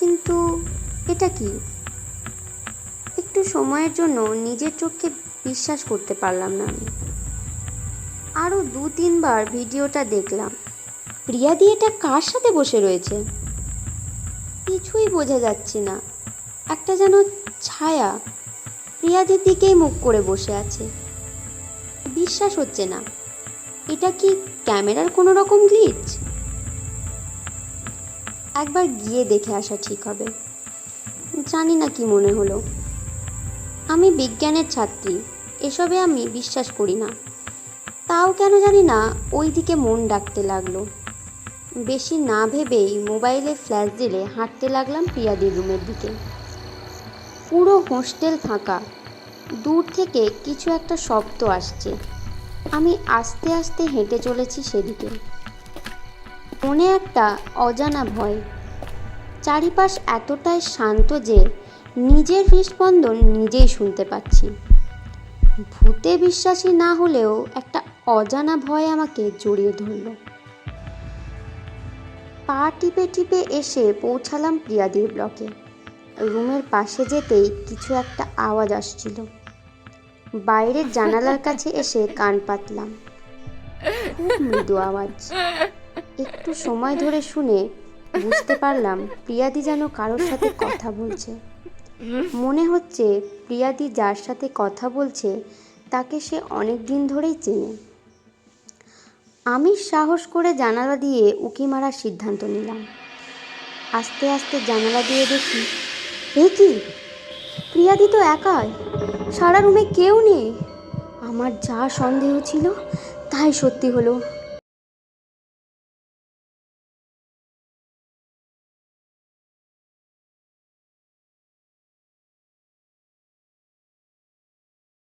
কিন্তু এটা কি? একটু সময়ের জন্য নিজের চোখকে বিশ্বাস করতে পারলাম না আমি। আরও দু তিনবার ভিডিওটা দেখলাম। প্রিয়াদি এটা কার সাথে বসে রয়েছে? কিছুই বোঝা যাচ্ছে না। একটা যেন ছায়া প্রিয়াদির দিকেই মুখ করে বসে আছে। বিশ্বাস হচ্ছে না। এটা কি ক্যামেরার কোনো রকম গ্লিচ একবার গিয়ে দেখে আসা ঠিক হবে। জানি না কি মনে হলো। আমি বিজ্ঞানের ছাত্রী, এসবে আমি বিশ্বাস করি না। তাও কেন জানি না ওই দিকে মন ডাকতে লাগল। বেশি না ভেবেই মোবাইলে ফ্ল্যাশ দিলে হাঁটতে লাগলাম প্রিয়াদির রুমের দিকে। পুরো হোস্টেল ফাঁকা। দূর থেকে কিছু একটা শব্দ আসছে। আমি আস্তে আস্তে হেঁটে চলেছি সেদিকে। মনে একটা অজানা ভয়। চারিপাশ এতটাই শান্ত যে নিজের হৃস্পন্দন নিজেই শুনতে পাচ্ছি। ভূতে বিশ্বাসী না হলেও একটা অজানা ভয় আমাকে জড়িয়ে ধরল। পা টিপে টিপে এসে পৌঁছালাম প্রিয়াদির ব্লকে। রুমের পাশে যেতেই কিছু একটা আওয়াজ আসছিল। বাইরের জানালার কাছে এসে কান পাতলাম। খুব মৃদু আওয়াজ। একটু সময় ধরে শুনে বুঝতে পারলাম প্রিয়াদি যেন কারোর সাথে কথা বলছে। মনে হচ্ছে প্রিয়াদি যার সাথে কথা বলছে তাকে সে অনেক দিন ধরেই চেনে। আমি সাহস করে জানালা দিয়ে উকি মারার সিদ্ধান্ত নিলাম। আস্তে আস্তে জানালা দিয়ে দেখি, এ কি? প্রিয়াদি তো একাই? সারা রুমে কেউ নেই? আমার যা সন্দেহ ছিল তাই সত্যি হলো।